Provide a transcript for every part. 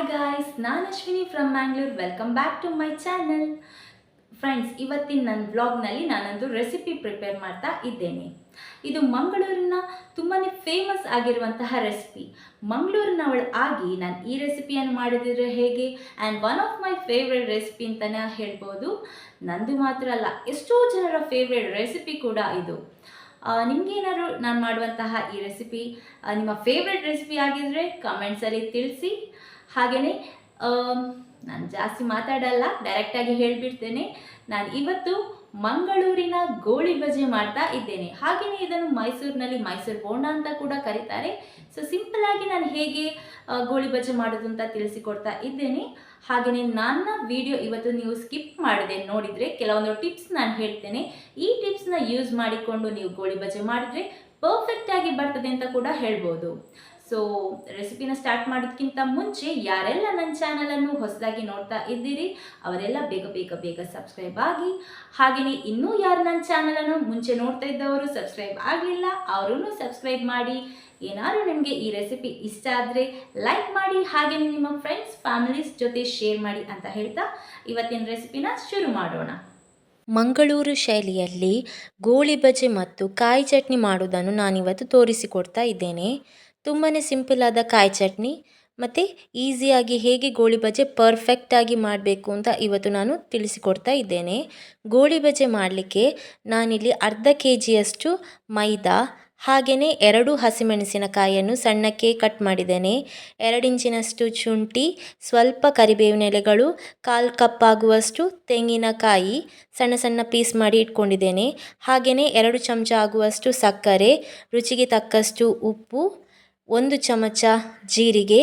Hi guys ನಾನು Ashwini from Mangalore welcome back to my channel friends ಇವತ್ತಿನ ನನ್ನ ಬ್ಲಾಗ್ನಲ್ಲಿ ನಾನೊಂದು ರೆಸಿಪಿ ಪ್ರಿಪೇರ್ ಮಾಡ್ತಾ ಇದ್ದೇನೆ. ಇದು ಮಂಗಳೂರಿನ ತುಂಬಾ ಫೇಮಸ್ ಆಗಿರುವಂತಹ ರೆಸಿಪಿ ಮಂಗಳೂರಿನವಳು ಆಗಿ ನಾನು ಈ ರೆಸಿಪಿಯನ್ನು ಮಾಡಿದ್ರೆ ಹೇಗೆ? And one of my favourite recipe ಅಂತಲೇ ಹೇಳ್ಬೋದು. ನಂದು ಮಾತ್ರ ಅಲ್ಲ, ಎಷ್ಟೋ ಜನರ ಫೇವ್ರೆಟ್ ರೆಸಿಪಿ ಕೂಡ ಇದು. ನಿಮಗೇನಾದ್ರು ನಾನು ಮಾಡುವಂತಹ ಈ ರೆಸಿಪಿ ನಿಮ್ಮ ಫೇವ್ರೆಟ್ ರೆಸಿಪಿ ಆಗಿದ್ದರೆ ಕಮೆಂಟ್ಸಲ್ಲಿ ತಿಳಿಸಿ. ಹಾಗೆಯೇ ನಾನು ಜಾಸ್ತಿ ಮಾತಾಡಲ್ಲ ಡೈರೆಕ್ಟಾಗಿ ಹೇಳಿಬಿಡ್ತೇನೆ. ನಾನು ಇವತ್ತು ಮಂಗಳೂರಿನ ಗೋಳಿ ಬಜೆ ಮಾಡ್ತಾ ಇದ್ದೇನೆ. ಹಾಗೆಯೇ ಇದನ್ನು ಮೈಸೂರಿನಲ್ಲಿ ಮೈಸೂರು ಬೋಂಡ ಅಂತ ಕೂಡ ಕರೀತಾರೆ. ಸೊ ಸಿಂಪಲ್ ಆಗಿ ನಾನು ಹೇಗೆ ಗೋಳಿ ಬಜೆ ಮಾಡೋದು ಅಂತ ತಿಳಿಸಿಕೊಡ್ತಾ ಇದ್ದೇನೆ. ಹಾಗೆಯೇ ನನ್ನ ವಿಡಿಯೋ ಇವತ್ತು ನೀವು ಸ್ಕಿಪ್ ಮಾಡಿದೆ ನೋಡಿದರೆ ಕೆಲವೊಂದು ಟಿಪ್ಸ್ ನಾನು ಹೇಳ್ತೇನೆ. ಈ ಟಿಪ್ಸ್ನ ಯೂಸ್ ಮಾಡಿಕೊಂಡು ನೀವು ಗೋಳಿ ಬಜೆ ಮಾಡಿದರೆ ಪರ್ಫೆಕ್ಟಾಗಿ ಬರ್ತದೆ ಅಂತ ಕೂಡ ಹೇಳ್ಬೋದು. ಸೊ ರೆಸಿಪಿನ ಸ್ಟಾರ್ಟ್ ಮಾಡೋದಕ್ಕಿಂತ ಮುಂಚೆ ಯಾರೆಲ್ಲ ನನ್ನ ಚಾನಲನ್ನು ಹೊಸದಾಗಿ ನೋಡ್ತಾ ಇದ್ದೀರಿ, ಅವರೆಲ್ಲ ಬೇಗ ಬೇಗ ಬೇಗ ಸಬ್ಸ್ಕ್ರೈಬ್ ಆಗಿ ಹಾಗೆಯೇ ಇನ್ನೂ ಯಾರು ನನ್ನ ಚಾನಲನ್ನು ಮುಂಚೆ ನೋಡ್ತಾ ಇದ್ದವರು ಸಬ್ಸ್ಕ್ರೈಬ್ ಆಗಲಿಲ್ಲ ಅವರೂ ಸಬ್ಸ್ಕ್ರೈಬ್ ಮಾಡಿ. ಏನಾದರೂ ನಿಮಗೆ ಈ ರೆಸಿಪಿ ಇಷ್ಟ ಆದರೆ ಲೈಕ್ ಮಾಡಿ ಹಾಗೆಯೇ ನಿಮ್ಮ ಫ್ರೆಂಡ್ಸ್ ಫ್ಯಾಮಿಲೀಸ್ ಜೊತೆ ಶೇರ್ ಮಾಡಿ ಅಂತ ಹೇಳ್ತಾ ಇವತ್ತಿನ ರೆಸಿಪಿನ ಶುರು ಮಾಡೋಣ. ಮಂಗಳೂರು ಶೈಲಿಯಲ್ಲಿ ಗೋಳಿ ಬಜೆ ಮತ್ತು ಕಾಯಿ ಚಟ್ನಿ ಮಾಡುವುದನ್ನು ನಾನಿವತ್ತು ತೋರಿಸಿಕೊಡ್ತಾ ಇದ್ದೇನೆ. ತುಂಬಾ ಸಿಂಪಲ್ಲಾದ ಕಾಯಿ ಚಟ್ನಿ, ಮತ್ತು ಈಸಿಯಾಗಿ ಹೇಗೆ ಗೋಳಿ ಬಜೆ ಪರ್ಫೆಕ್ಟಾಗಿ ಮಾಡಬೇಕು ಅಂತ ಇವತ್ತು ನಾನು ತಿಳಿಸಿಕೊಡ್ತಾ ಇದ್ದೇನೆ. ಗೋಳಿ ಬಜೆ ಮಾಡಲಿಕ್ಕೆ ನಾನಿಲ್ಲಿ ಅರ್ಧ ಕೆ ಜಿಯಷ್ಟು ಮೈದಾ, ಹಾಗೆಯೇ ಎರಡು ಹಸಿಮೆಣಸಿನಕಾಯಿಯನ್ನು ಸಣ್ಣಕ್ಕೆ ಕಟ್ ಮಾಡಿದ್ದೇನೆ. ಎರಡು ಇಂಚಿನಷ್ಟು ಶುಂಠಿ, ಸ್ವಲ್ಪ ಕರಿಬೇವಿನ ಎಲೆಗಳು ಕಾಲು ಕಪ್ ಆಗುವಷ್ಟು ತೆಂಗಿನಕಾಯಿ ಸಣ್ಣ ಸಣ್ಣ ಪೀಸ್ ಮಾಡಿ ಇಟ್ಕೊಂಡಿದ್ದೇನೆ. ಹಾಗೆಯೇ ಎರಡು ಚಮಚ ಆಗುವಷ್ಟು ಸಕ್ಕರೆ, ರುಚಿಗೆ ತಕ್ಕಷ್ಟು ಉಪ್ಪು ಒಂದು ಚಮಚ ಜೀರಿಗೆ,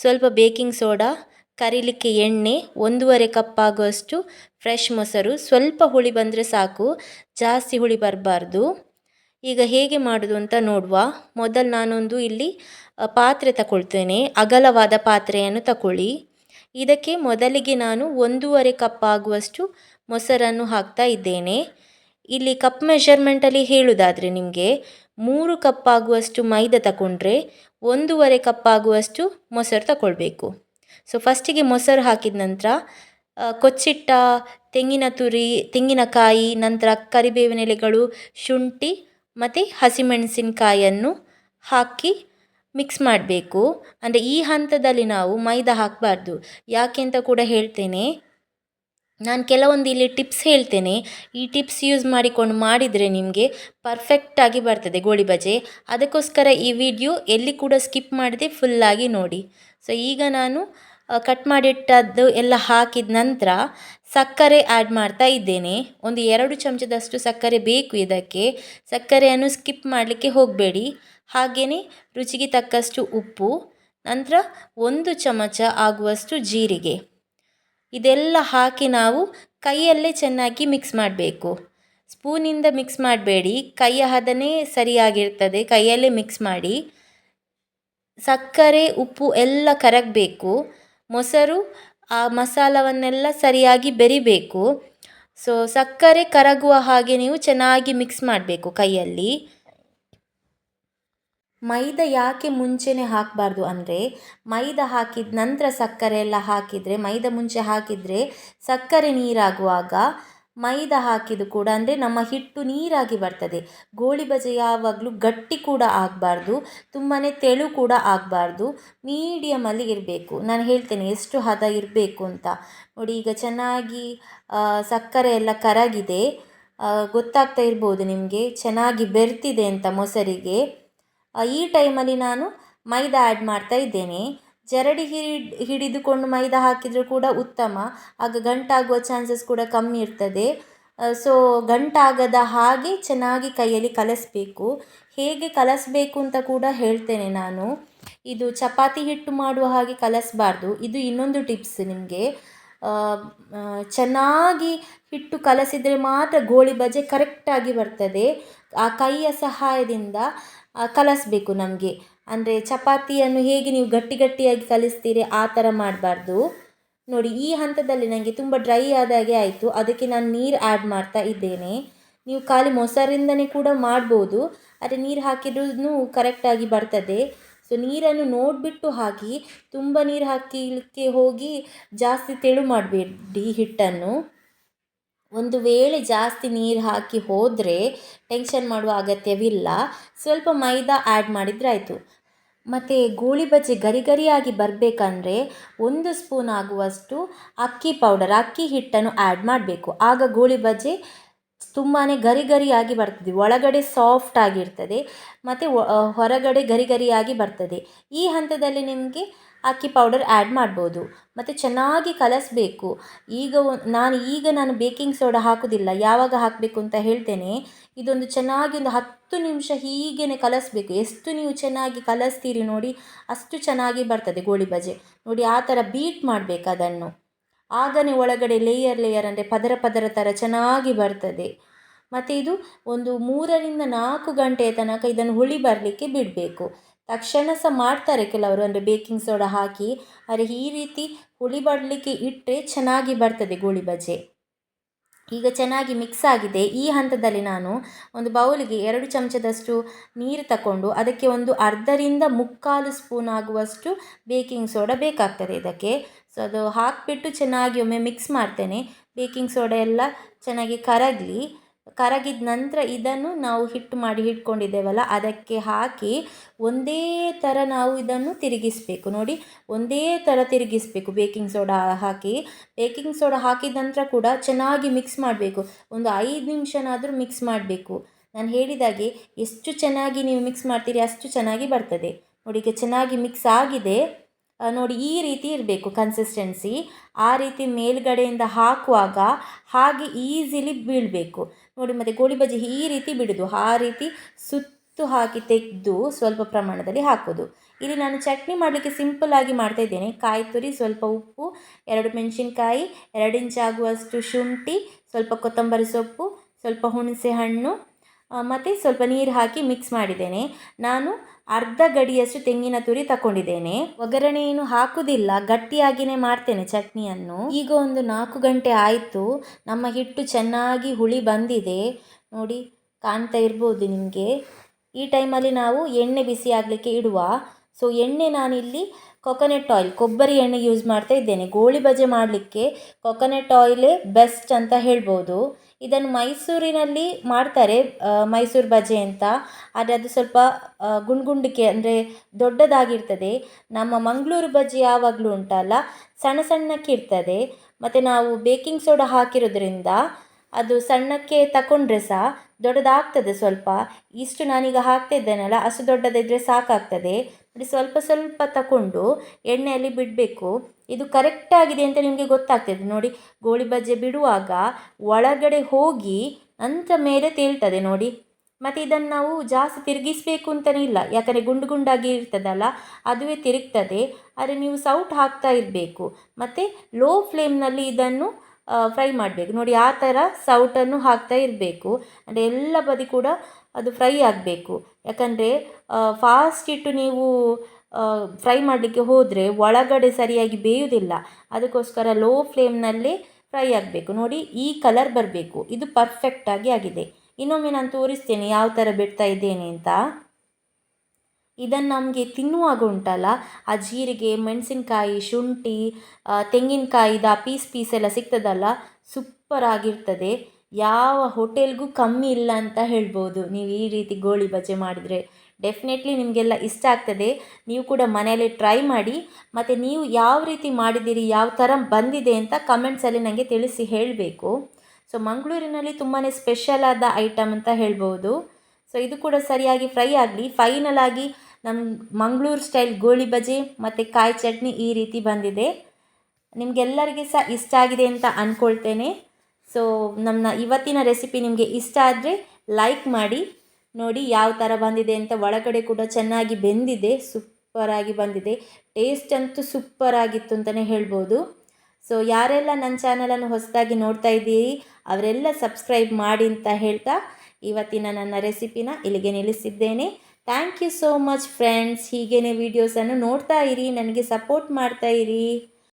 ಸ್ವಲ್ಪ ಬೇಕಿಂಗ್ ಸೋಡಾ, ಕರಿಲಿಕ್ಕೆ ಎಣ್ಣೆ, ಒಂದೂವರೆ ಕಪ್ ಆಗುವಷ್ಟು ಫ್ರೆಶ್ ಮೊಸರು, ಸ್ವಲ್ಪ ಹುಳಿ ಬಂದರೆ ಸಾಕು, ಜಾಸ್ತಿ ಹುಳಿ ಬರಬಾರ್ದು. ಈಗ ಹೇಗೆ ಮಾಡೋದು ಅಂತ ನೋಡುವ. ಮೊದಲು ನಾನೊಂದು ಇಲ್ಲಿ ಪಾತ್ರೆ ತಗೊಳ್ತೇನೆ ಅಗಲವಾದ ಪಾತ್ರೆಯನ್ನು ತಗೊಳ್ಳಿ ಇದಕ್ಕೆ ಮೊದಲಿಗೆ ನಾನು ಒಂದೂವರೆ ಕಪ್ ಆಗುವಷ್ಟು ಮೊಸರನ್ನು ಹಾಕ್ತಾ ಇದ್ದೇನೆ. ಇಲ್ಲಿ ಕಪ್ ಮೆಷರ್ಮೆಂಟಲ್ಲಿ ಹೇಳುವುದಾದರೆ ನಿಮಗೆ, ಮೂರು ಕಪ್ ಆಗುವಷ್ಟು ಮೈದಾ ತಗೊಂಡ್ರೆ ಒಂದೂವರೆ ಕಪ್ ಆಗುವಷ್ಟು ಮೊಸರು ತಗೊಳ್ಬೇಕು ಸೊ ಫಸ್ಟಿಗೆ ಮೊಸರು ಹಾಕಿದ ನಂತರ ಕೊಚ್ಚಿಟ್ಟ, ತೆಂಗಿನ ತುರಿ, ತೆಂಗಿನಕಾಯಿ, ನಂತರ ಕರಿಬೇವಿನ ಎಲೆಗಳು, ಶುಂಠಿ ಮತ್ತು ಹಸಿಮೆಣಸಿನಕಾಯನ್ನು ಹಾಕಿ ಮಿಕ್ಸ್ ಮಾಡಬೇಕು. ಅಂದರೆ ಈ ಹಂತದಲ್ಲಿ ನಾವು ಮೈದಾ ಹಾಕಬಾರ್ದು. ಯಾಕೆ ಅಂತ ಕೂಡ ಹೇಳ್ತೇನೆ. ನಾನು ಕೆಲವೊಂದು ಇಲ್ಲಿ ಟಿಪ್ಸ್ ಹೇಳ್ತೇನೆ. ಈ ಟಿಪ್ಸ್ ಯೂಸ್ ಮಾಡಿಕೊಂಡು ಮಾಡಿದರೆ ನಿಮಗೆ ಪರ್ಫೆಕ್ಟಾಗಿ ಬರ್ತದೆ ಗೋಳಿ ಬಜೆ. ಅದಕ್ಕೋಸ್ಕರ ಈ ವಿಡಿಯೋ ಎಲ್ಲಿ ಕೂಡ ಸ್ಕಿಪ್ ಮಾಡದೆ ಫುಲ್ಲಾಗಿ ನೋಡಿ. ಸೊ ಈಗ ನಾನು ಕಟ್ ಮಾಡಿಟ್ಟದ್ದು ಎಲ್ಲ ಹಾಕಿದ ನಂತರ ಸಕ್ಕರೆ ಆ್ಯಡ್ ಮಾಡ್ತಾ ಇದ್ದೇನೆ. ಒಂದು ಎರಡು ಚಮಚದಷ್ಟು ಸಕ್ಕರೆ ಬೇಕು ಇದಕ್ಕೆ. ಸಕ್ಕರೆಯನ್ನು ಸ್ಕಿಪ್ ಮಾಡಲಿಕ್ಕೆ ಹೋಗಬೇಡಿ. ಹಾಗೆಯೇ ರುಚಿಗೆ ತಕ್ಕಷ್ಟು ಉಪ್ಪು. ನಂತರ ಒಂದು ಚಮಚ ಆಗುವಷ್ಟು ಜೀರಿಗೆ. ಇದೆಲ್ಲ ಹಾಕಿ ನಾವು ಕೈಯಲ್ಲೇ ಚೆನ್ನಾಗಿ ಮಿಕ್ಸ್ ಮಾಡಬೇಕು. ಸ್ಪೂನಿಂದ ಮಿಕ್ಸ್ ಮಾಡಬೇಡಿ. ಕೈಯ ಹದನೇ ಸರಿಯಾಗಿರ್ತದೆ. ಕೈಯಲ್ಲೇ ಮಿಕ್ಸ್ ಮಾಡಿ. ಸಕ್ಕರೆ, ಉಪ್ಪು ಎಲ್ಲ ಕರಗಬೇಕು. ಮೊಸರು, ಆ ಮಸಾಲವನ್ನೆಲ್ಲ ಸರಿಯಾಗಿ ಬೆರಿಬೇಕು. ಸೊ ಸಕ್ಕರೆ ಕರಗುವ ಹಾಗೆ ನೀವು ಚೆನ್ನಾಗಿ ಮಿಕ್ಸ್ ಮಾಡಬೇಕು ಕೈಯಲ್ಲಿ. ಮೈದಾ ಯಾಕೆ ಮುಂಚೆನೇ ಹಾಕಬಾರ್ದು ಅಂದರೆ, ಮೈದಾ ಹಾಕಿದ ನಂತರ ಸಕ್ಕರೆ ಎಲ್ಲ ಹಾಕಿದರೆ, ಮೈದಾ ಮುಂಚೆ ಹಾಕಿದರೆ ಸಕ್ಕರೆ ನೀರಾಗುವಾಗ ಮೈದಾ ಹಾಕಿದ್ದು ಕೂಡ ಅಂದರೆ ನಮ್ಮ ಹಿಟ್ಟು ನೀರಾಗಿ ಬರ್ತದೆ. ಗೋಳಿ ಬಜೆ ಯಾವಾಗಲೂ ಗಟ್ಟಿ ಕೂಡ ಆಗಬಾರ್ದು ತುಂಬಾ ತೆಳು ಕೂಡ ಆಗಬಾರ್ದು ಮೀಡಿಯಮಲ್ಲಿ ಇರಬೇಕು. ನಾನು ಹೇಳ್ತೇನೆ ಎಷ್ಟು ಹದ ಇರಬೇಕು ಅಂತ. ನೋಡಿ ಈಗ ಚೆನ್ನಾಗಿ ಸಕ್ಕರೆ ಎಲ್ಲ ಕರಗಿದೆ. ಗೊತ್ತಾಗ್ತಾ ಇರ್ಬೋದು ನಿಮಗೆ, ಚೆನ್ನಾಗಿ ಬೆರ್ತಿದೆ ಅಂತ ಮೊಸರಿಗೆ. ಈ ಟೈಮಲ್ಲಿ ನಾನು ಮೈದಾ ಆ್ಯಡ್ ಮಾಡ್ತಾ ಇದ್ದೇನೆ. ಜರಡಿ ಹಿಡಿ, ಹಿಡಿದುಕೊಂಡು ಮೈದಾ ಹಾಕಿದರೂ ಕೂಡ ಉತ್ತಮ. ಆಗ ಗಂಟಾಗುವ ಚಾನ್ಸಸ್ ಕೂಡ ಕಮ್ಮಿ ಇರ್ತದೆ. ಸೊ, ಗಂಟಾಗದ ಹಾಗೆ ಚೆನ್ನಾಗಿ ಕೈಯಲ್ಲಿ ಕಲಸಬೇಕು. ಹೇಗೆ ಕಲಸಬೇಕು ಅಂತ ಕೂಡ ಹೇಳ್ತೇನೆ ನಾನು. ಇದು ಚಪಾತಿ ಹಿಟ್ಟು ಮಾಡುವ ಹಾಗೆ ಕಲಸಬಾರ್ದು. ಇದು ಇನ್ನೊಂದು ಟಿಪ್ಸ್ ನಿಮಗೆ. ಚೆನ್ನಾಗಿ ಹಿಟ್ಟು ಕಲಸಿದರೆ ಮಾತ್ರ ಗೋಳಿ ಬಜೆ ಕರೆಕ್ಟಾಗಿ ಬರ್ತದೆ. ಆ ಕೈಯ ಸಹಾಯದಿಂದ ಕಲಸಬೇಕು ನಮಗೆ. ಅಂದರೆ ಚಪಾತಿಯನ್ನು ಹೇಗೆ ನೀವು ಗಟ್ಟಿ ಗಟ್ಟಿಯಾಗಿ ಕಲಿಸ್ತೀರಿ ಆ ಥರ ಮಾಡಬಾರ್ದು. ನೋಡಿ, ಈ ಹಂತದಲ್ಲಿ ನನಗೆ ತುಂಬ ಡ್ರೈ ಆದಾಗೆ ಆಯಿತು. ಅದಕ್ಕೆ ನಾನು ನೀರು ಆ್ಯಡ್ ಮಾಡ್ತಾ ಇದ್ದೇನೆ. ನೀವು ಖಾಲಿ ಮೊಸರಿಂದನೇ ಕೂಡ ಮಾಡ್ಬೋದು. ಆದರೆ ನೀರು ಹಾಕಿದ್ರೂ ಕರೆಕ್ಟಾಗಿ ಬರ್ತದೆ. ಸೊ ನೀರನ್ನು ನೋಡಿಬಿಟ್ಟು ಹಾಕಿ ತುಂಬ ನೀರು ಹಾಕಲಿಕ್ಕೆ ಹೋಗಿ ಜಾಸ್ತಿ ತೆಳು ಮಾಡಬೇಡಿ ಹಿಟ್ಟನ್ನು. ಒಂದು ವೇಳೆ ಜಾಸ್ತಿ ನೀರು ಹಾಕಿ ಹೋದರೆ ಟೆನ್ಷನ್ ಮಾಡುವ ಅಗತ್ಯವಿಲ್ಲ. ಸ್ವಲ್ಪ ಮೈದಾ ಆ್ಯಡ್ ಮಾಡಿದರೆ ಆಯಿತು. ಮತ್ತು ಗೂಳಿ ಬಜ್ಜಿ ಗರಿ ಗರಿಯಾಗಿ ಬರಬೇಕಂದ್ರೆ ಒಂದು ಸ್ಪೂನ್ ಆಗುವಷ್ಟು ಅಕ್ಕಿ ಪೌಡರ್ ಅಕ್ಕಿ ಹಿಟ್ಟನ್ನು ಆ್ಯಡ್ ಮಾಡಬೇಕು. ಆಗ ಗೋಳಿ ಬಜ್ಜಿ ತುಂಬಾ ಗರಿ ಗರಿಯಾಗಿ ಬರ್ತದೆ. ಒಳಗಡೆ ಸಾಫ್ಟ್ ಆಗಿರ್ತದೆ. ಮತ್ತು ಹೊರಗಡೆ ಗರಿ ಗರಿಯಾಗಿ ಬರ್ತದೆ. ಈ ಹಂತದಲ್ಲಿ ನಿಮಗೆ ಅಕ್ಕಿ ಪೌಡರ್ ಆ್ಯಡ್ ಮಾಡ್ಬೋದು. ಮತ್ತು ಚೆನ್ನಾಗಿ ಕಲಸಬೇಕು ಈಗ ನಾನು ಈಗ ನಾನು ಬೇಕಿಂಗ್ ಸೋಡಾ ಹಾಕೋದಿಲ್ಲ. ಯಾವಾಗ ಹಾಕಬೇಕು ಅಂತ ಹೇಳ್ತೇನೆ. ಇದೊಂದು ಚೆನ್ನಾಗಿ ಒಂದು ಹತ್ತು ನಿಮಿಷ ಹೀಗೇ ಕಲಸಬೇಕು. ಎಷ್ಟು ನೀವು ಚೆನ್ನಾಗಿ ಕಲಸ್ತೀರಿ ನೋಡಿ ಅಷ್ಟು ಚೆನ್ನಾಗಿ ಬರ್ತದೆ ಗೋಳಿ ಬಜೆ. ನೋಡಿ ಆ ಥರ ಬೀಟ್ ಮಾಡಬೇಕು ಅದನ್ನು. ಆಗನೇ ಒಳಗಡೆ ಲೇಯರ್ ಲೇಯರ್ ಅಂದರೆ ಪದರ ಪದರ ಥರ ಚೆನ್ನಾಗಿ ಬರ್ತದೆ. ಮತ್ತು ಇದು ಒಂದು ಮೂರರಿಂದ ನಾಲ್ಕು ಗಂಟೆಯ ತನಕ ಇದನ್ನು ಹುಳಿ ಬರಲಿಕ್ಕೆ ಬಿಡಬೇಕು. ತಕ್ಷಣ ಸಹ ಮಾಡ್ತಾರೆ ಕೆಲವರು, ಅಂದರೆ ಬೇಕಿಂಗ್ ಸೋಡಾ ಹಾಕಿ, ಆದರೆ ಈ ರೀತಿ ಹುಳಿ ಬರಲಿಕ್ಕೆ ಇಟ್ಟರೆ ಚೆನ್ನಾಗಿ ಬರ್ತದೆ ಗೋಳಿ ಬಜೆ. ಈಗ ಚೆನ್ನಾಗಿ ಮಿಕ್ಸ್ ಆಗಿದೆ. ಈ ಹಂತದಲ್ಲಿ ನಾನು ಒಂದು ಬೌಲಿಗೆ ಎರಡು ಚಮಚದಷ್ಟು ನೀರು ತಗೊಂಡು ಅದಕ್ಕೆ ಒಂದು ಅರ್ಧರಿಂದ ಮುಕ್ಕಾಲು ಸ್ಪೂನ್ ಆಗುವಷ್ಟು ಬೇಕಿಂಗ್ ಸೋಡಾ ಬೇಕಾಗ್ತದೆ ಇದಕ್ಕೆ. ಸೊ ಅದು ಹಾಕಿಬಿಟ್ಟು ಚೆನ್ನಾಗಿ ಒಮ್ಮೆ ಮಿಕ್ಸ್ ಮಾಡ್ತೇನೆ. ಬೇಕಿಂಗ್ ಸೋಡಾ ಎಲ್ಲ ಚೆನ್ನಾಗಿ ಕರಗಲಿ. ಕರಗಿದ ನಂತರ ಇದನ್ನು ನಾವು ಹಿಟ್ಟು ಮಾಡಿ ಇಟ್ಕೊಂಡಿದ್ದೇವಲ್ಲ ಅದಕ್ಕೆ ಹಾಕಿ ಒಂದೇ ಥರ ನಾವು ಇದನ್ನು ತಿರುಗಿಸಬೇಕು. ನೋಡಿ, ಒಂದೇ ಥರ ತಿರುಗಿಸಬೇಕು. ಬೇಕಿಂಗ್ ಸೋಡಾ ಹಾಕಿ, ಬೇಕಿಂಗ್ ಸೋಡಾ ಹಾಕಿದ ನಂತರ ಕೂಡ ಚೆನ್ನಾಗಿ ಮಿಕ್ಸ್ ಮಾಡಬೇಕು. ಒಂದು ಐದು ನಿಮಿಷನಾದರೂ ಮಿಕ್ಸ್ ಮಾಡಬೇಕು. ನಾನು ಹೇಳಿದಾಗೆ ಎಷ್ಟು ಚೆನ್ನಾಗಿ ನೀವು ಮಿಕ್ಸ್ ಮಾಡ್ತೀರಿ ಅಷ್ಟು ಚೆನ್ನಾಗಿ ಬರ್ತದೆ. ನೋಡಿ, ಈಗ ಚೆನ್ನಾಗಿ ಮಿಕ್ಸ್ ಆಗಿದೆ. ನೋಡಿ, ಈ ರೀತಿ ಇರಬೇಕು ಕನ್ಸಿಸ್ಟೆನ್ಸಿ ಆ ರೀತಿ ಮೇಲ್ಗಡೆಯಿಂದ ಹಾಕುವಾಗ ಹಾಗೆ ಈಸಿಲಿ ಬೀಳಬೇಕು. ನೋಡಿ, ಮತ್ತು ಗೋಳಿ ಬಜ್ಜಿ ಈ ರೀತಿ ಬಿಡೋದು, ಆ ರೀತಿ ಸುತ್ತು ಹಾಕಿ ತೆಗೆದು ಸ್ವಲ್ಪ ಪ್ರಮಾಣದಲ್ಲಿ ಹಾಕೋದು. ಇಲ್ಲಿ ನಾನು ಚಟ್ನಿ ಮಾಡಲಿಕ್ಕೆ ಸಿಂಪಲ್ ಆಗಿ ಮಾಡ್ತಾ ಇದ್ದೇನೆ. ಕಾಯಿ ತುರಿ, ಸ್ವಲ್ಪ ಉಪ್ಪು, ಎರಡು ಮೆಣಸಿನ್ಕಾಯಿ, ಎರಡು ಇಂಚ್ ಆಗುವಷ್ಟು ಶುಂಠಿ, ಸ್ವಲ್ಪ ಕೊತ್ತಂಬರಿ ಸೊಪ್ಪು, ಸ್ವಲ್ಪ ಹುಣಸೆ ಹಣ್ಣು ಮತ್ತು ಸ್ವಲ್ಪ ನೀರು ಹಾಕಿ ಮಿಕ್ಸ್ ಮಾಡಿದ್ದೇನೆ. ನಾನು ಅರ್ಧ ಗಡಿಯಷ್ಟು ತೆಂಗಿನ ತುರಿ ತಕೊಂಡಿದ್ದೇನೆ. ಒಗ್ಗರಣೆ ಏನು ಹಾಕುದಿಲ್ಲ ಗಟ್ಟಿಯಾಗಿನೇ ಮಾಡ್ತೇನೆ ಚಟ್ನಿಯನ್ನು. ಈಗ ಒಂದು ನಾಲ್ಕು ಗಂಟೆ ಆಯಿತು. ನಮ್ಮ ಹಿಟ್ಟು ಚೆನ್ನಾಗಿ ಹುಳಿ ಬಂದಿದೆ. ನೋಡಿ, ಕಾಣ್ತಾ ಇರ್ಬೋದು ನಿಮಗೆ. ಈ ಟೈಮಲ್ಲಿ ನಾವು ಎಣ್ಣೆ ಬಿಸಿ ಆಗಲಿಕ್ಕೆ ಇಡುವ. ಸೊ, ಎಣ್ಣೆ ನಾನಿಲ್ಲಿ ಕೊಕೊನೆಟ್ ಆಯಿಲ್ ಕೊಬ್ಬರಿ ಎಣ್ಣೆ ಯೂಸ್ ಮಾಡ್ತಾ ಇದ್ದೇನೆ. ಗೋಳಿ ಬಜೆ ಮಾಡಲಿಕ್ಕೆ ಕೊಕೊನೆಟ್ ಆಯಿಲೇ ಬೆಸ್ಟ್ ಅಂತ ಹೇಳ್ಬೋದು. ಇದನ್ನು ಮೈಸೂರಿನಲ್ಲಿ ಮಾಡ್ತಾರೆ ಮೈಸೂರು ಬಜೆ ಅಂತ. ಆದರೆ ಅದು ಸ್ವಲ್ಪ ಗುಂಡು ಅಂದರೆ ದೊಡ್ಡದಾಗಿರ್ತದೆ. ನಮ್ಮ ಮಂಗಳೂರು ಬಜ್ಜಿ ಯಾವಾಗಲೂ ಉಂಟಲ್ಲ, ಸಣ್ಣ ಸಣ್ಣಕ್ಕೆ ಇರ್ತದೆ. ಮತ್ತು ನಾವು ಬೇಕಿಂಗ್ ಸೋಡಾ ಹಾಕಿರೋದ್ರಿಂದ ಅದು ಸಣ್ಣಕ್ಕೆ ತಗೊಂಡ್ರೆ ಸಹ ದೊಡ್ಡದಾಗ್ತದೆ ಸ್ವಲ್ಪ. ಇಷ್ಟು ನಾನೀಗ ಹಾಕ್ತಾ ಇದ್ದೇನಲ್ಲ, ಅಷ್ಟು ದೊಡ್ಡದಿದ್ದರೆ ಸಾಕಾಗ್ತದೆ. ನೋಡಿ ಸ್ವಲ್ಪ ಸ್ವಲ್ಪ ತಗೊಂಡು ಎಣ್ಣೆಯಲ್ಲಿ ಬಿಡಬೇಕು. ಇದು ಕರೆಕ್ಟ್ ಆಗಿದೆ ಅಂತ ನಿಮಗೆ ಗೊತ್ತಾಗ್ತದೆ. ನೋಡಿ, ಗೋಳಿ ಬಜ್ಜೆ ಬಿಡುವಾಗ ಒಳಗಡೆ ಹೋಗಿ ನಂತರ ಮೇಲೆ ತೇಲ್ತದೆ ನೋಡಿ. ಮತ್ತು ಇದನ್ನು ನಾವು ಜಾಸ್ತಿ ತಿರುಗಿಸಬೇಕು ಅಂತಲೇ ಇಲ್ಲ. ಯಾಕಂದರೆ ಗುಂಡು ಗುಂಡಾಗಿ ಇರ್ತದಲ್ಲ, ಅದುವೇ ತಿರುಗ್ತದೆ. ಆದರೆ ನೀವು ಸೌಟ್ ಹಾಕ್ತಾ ಇರಬೇಕು. ಮತ್ತು ಲೋ ಫ್ಲೇಮ್ನಲ್ಲಿ ಇದನ್ನು ಫ್ರೈ ಮಾಡಬೇಕು. ನೋಡಿ, ಆ ಥರ ಸೌಟನ್ನು ಹಾಕ್ತಾ ಇರಬೇಕು. ಅಂದರೆ ಎಲ್ಲ ಬದಿ ಕೂಡ ಅದು ಫ್ರೈ ಆಗಬೇಕು. ಯಾಕಂದರೆ ಫಾಸ್ಟ್ ಇಟ್ಟು ನೀವು ಫ್ರೈ ಮಾಡಲಿಕ್ಕೆ ಹೋದರೆ ಒಳಗಡೆ ಸರಿಯಾಗಿ ಬೇಯುವುದಿಲ್ಲ. ಅದಕ್ಕೋಸ್ಕರ ಲೋ ಫ್ಲೇಮ್ನಲ್ಲಿ ಫ್ರೈ ಆಗಬೇಕು. ನೋಡಿ, ಈ ಕಲರ್ ಬರಬೇಕು. ಇದು ಪರ್ಫೆಕ್ಟಾಗಿ ಆಗಿದೆ. ಇನ್ನೊಮ್ಮೆ ನಾನು ತೋರಿಸ್ತೇನೆ ಯಾವ ಥರ ಬಿಡ್ತಾ ಇದ್ದೇನೆ ಅಂತ. ಇದನ್ನು ನಮಗೆ ತಿನ್ನುವಾಗ ಉಂಟಲ್ಲ, ಆ ಜೀರಿಗೆ, ಮೆಣಸಿನಕಾಯಿ, ಶುಂಠಿ ತೆಂಗಿನಕಾಯಿದ ಪೀಸ್ ಪೀಸ್ ಎಲ್ಲ ಸಿಗ್ತದಲ್ಲ ಸೂಪರ್ ಆಗಿರ್ತದೆ. ಯಾವ ಹೋಟೆಲ್ಗೂ ಕಮ್ಮಿ ಇಲ್ಲ ಅಂತ ಹೇಳ್ಬೋದು. ನೀವು ಈ ರೀತಿ ಗೋಳಿ ಬಜೆ ಮಾಡಿದರೆ. ಡೆಫಿನೆಟ್ಲಿ ನಿಮಗೆಲ್ಲ ಇಷ್ಟ ಆಗ್ತದೆ. ನೀವು ಕೂಡ ಮನೆಯಲ್ಲಿ ಟ್ರೈ ಮಾಡಿ, ಮತ್ತು ನೀವು ಯಾವ ರೀತಿ ಮಾಡಿದ್ದೀರಿ, ಯಾವ ಥರ ಬಂದಿದೆ ಅಂತ ಕಮೆಂಟ್ಸಲ್ಲಿ ನನಗೆ ತಿಳಿಸಿ ಹೇಳಬೇಕು. ಸೊ ಮಂಗಳೂರಿನಲ್ಲಿ ತುಂಬಾ ಸ್ಪೆಷಲ್ ಆದ ಐಟಮ್ ಅಂತ ಹೇಳ್ಬೋದು. ಸೊ ಇದು ಕೂಡ ಸರಿಯಾಗಿ ಫ್ರೈ ಆಗಲಿ. ಫೈನಲ್ ಆಗಿ ನಮ್ಮ ಮಂಗಳೂರು ಸ್ಟೈಲ್ ಗೋಳಿ ಬಜೆ ಮತ್ತು ಕಾಯಿ ಚಟ್ನಿ ಈ ರೀತಿ ಬಂದಿದೆ. ನಿಮಗೆಲ್ಲರಿಗೆ ಸಹ ಇಷ್ಟ ಆಗಿದೆ ಅಂತ ಅಂದ್ಕೊಳ್ತೇನೆ ಸೊ ನಮ್ಮ ಇವತ್ತಿನ ರೆಸಿಪಿ ನಿಮಗೆ ಇಷ್ಟ ಆದರೆ ಲೈಕ್ ಮಾಡಿ. ನೋಡಿ ಯಾವ ಥರ ಬಂದಿದೆ ಅಂತ ಒಳಗಡೆ ಕೂಡ ಚೆನ್ನಾಗಿ ಬೆಂದಿದೆ, ಸೂಪರಾಗಿ ಬಂದಿದೆ. ಟೇಸ್ಟ್ ಅಂತೂ ಸೂಪರ್ ಆಗಿತ್ತು ಅಂತಲೇ ಹೇಳ್ಬೋದು. ಸೊ ಯಾರೆಲ್ಲ ನನ್ನ ಚಾನಲನ್ನು ಹೊಸದಾಗಿ ನೋಡ್ತಾ ಇದ್ದೀರಿ, ಅವರೆಲ್ಲ ಸಬ್ಸ್ಕ್ರೈಬ್ ಮಾಡಿ ಅಂತ ಹೇಳ್ತಾ ಇವತ್ತಿನ ನನ್ನ ರೆಸಿಪಿನ ಇಲ್ಲಿಗೆ ನಿಲ್ಲಿಸಿದ್ದೇನೆ. Thank you so much friends ಹೀಗೇನೆ ವೀಡಿಯೋಸನ್ನು ನೋಡ್ತಾ ಇರಿ, ನನಗೆ ಸಪೋರ್ಟ್ ಮಾಡ್ತಾ ಇರಿ.